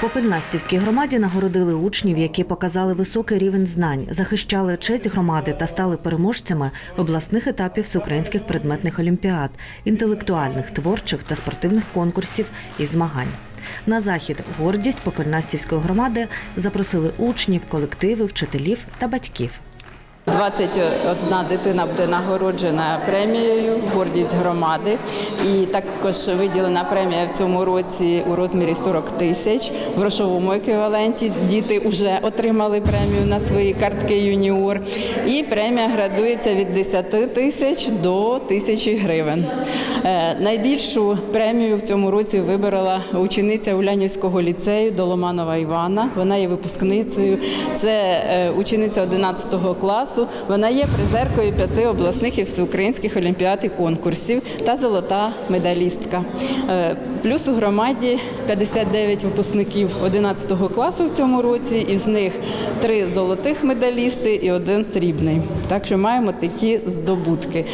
Попельнастівській громаді нагородили учнів, які показали високий рівень знань, захищали честь громади та стали переможцями обласних етапів всеукраїнських предметних олімпіад, інтелектуальних, творчих та спортивних конкурсів і змагань. На захід гордість Попельнастівської громади запросили учнів, колективи, вчителів та батьків. 21 дитина буде нагороджена премією Гордість громади. І також виділена премія в цьому році у розмірі 40 тисяч в грошовому еквіваленті. Діти вже отримали премію на свої картки юніор. І премія градується від 10 тисяч до тисячі гривень. Е, Найбільшу премію в цьому році вибрала учениця Улянівського ліцею Доломанова Івана. Вона є випускницею. Це е, учениця 11 класу. Вона є призеркою п'яти обласних і всеукраїнських олімпіад і конкурсів та золота медалістка. Е, Плюс у громаді 59 випускників 11 класу в цьому році. Із них три золотих медалісти і один срібний. Так що маємо такі здобутки.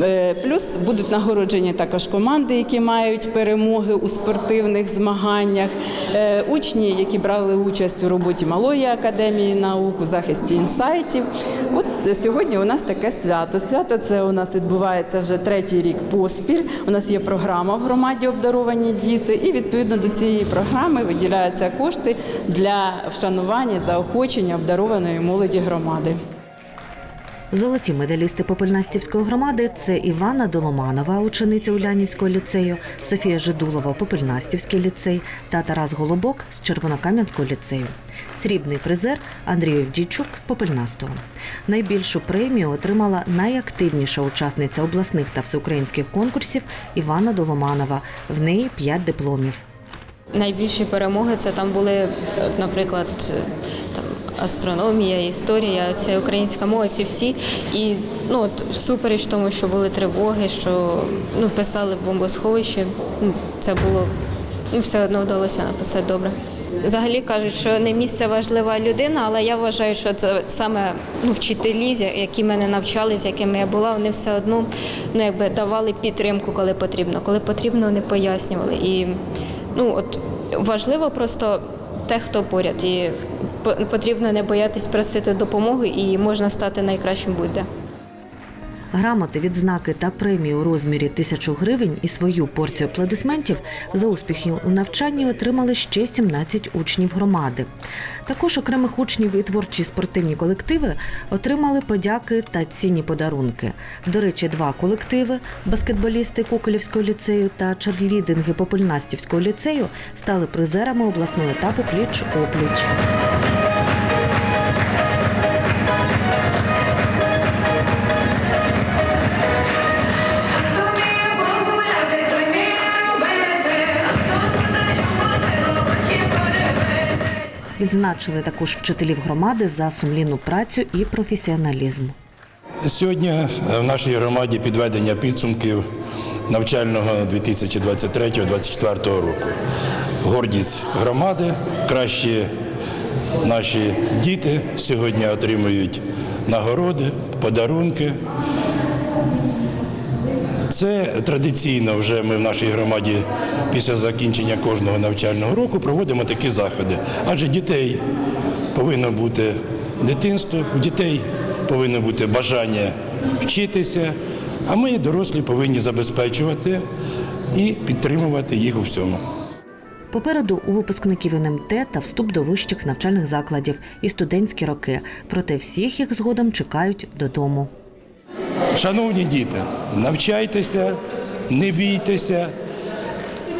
Е, Плюс будуть нагороджені також команди, які мають перемоги у спортивних змаганнях. Е, Учні, які брали участь у роботі малої академії наук у захисті інсайтів. От сьогодні у нас таке свято. Свято це у нас відбувається вже третій рік поспіль. У нас є програма в громаді обдаровані діти, і відповідно до цієї програми виділяються кошти для вшанування заохочення обдарованої молоді громади. Золоті медалісти Попельнастівської громади це Івана Доломанова, учениця Улянівського ліцею, Софія Жидулова, Попельнастівський ліцей та Тарас Голубок з Червонокам'янського ліцею. Срібний призер Андрій Овдійчук з Попельнастого. Найбільшу премію отримала найактивніша учасниця обласних та всеукраїнських конкурсів Івана Доломанова. В неї п'ять дипломів. Найбільші перемоги це там були, наприклад, там астрономія, історія, це українська мова, ці всі. І ну от всупереч тому, що були тривоги, що ну писали в бомбосховищі, ну, це було ну все одно вдалося написати добре. Взагалі кажуть, що не місце важлива людина, але я вважаю, що це саме ну, вчителі, які мене навчали, з якими я була, вони все одно ну, якби давали підтримку, коли потрібно. Коли потрібно, вони пояснювали. І ну от важливо просто те, хто поряд, і по- потрібно не боятись просити допомоги, і можна стати найкращим будь-де. Грамоти, відзнаки та премії у розмірі тисячу гривень і свою порцію аплодисментів за успіхи у навчанні отримали ще 17 учнів громади. Також окремих учнів і творчі спортивні колективи отримали подяки та цінні подарунки. До речі, два колективи баскетболісти Куколівського ліцею та черлідинги Попельнастівського ліцею стали призерами обласного етапу пліч опліч. Відзначили також вчителів громади за сумлінну працю і професіоналізм. Сьогодні е, в нашій громаді підведення підсумків навчального 2023-2024 року. Гордість громади, кращі наші діти сьогодні отримують нагороди, подарунки. Це традиційно вже ми в нашій громаді після закінчення кожного навчального року проводимо такі заходи. Адже дітей повинно бути дитинство, у дітей повинно бути бажання вчитися, а ми, дорослі, повинні забезпечувати і підтримувати їх у всьому. Попереду у випускників НМТ та вступ до вищих навчальних закладів і студентські роки. Проте всіх їх згодом чекають додому. Шановні діти, навчайтеся, не бійтеся,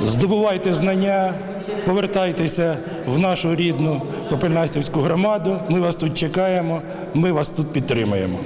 здобувайте знання, повертайтеся в нашу рідну Попельнастівську громаду. Ми вас тут чекаємо, ми вас тут підтримуємо.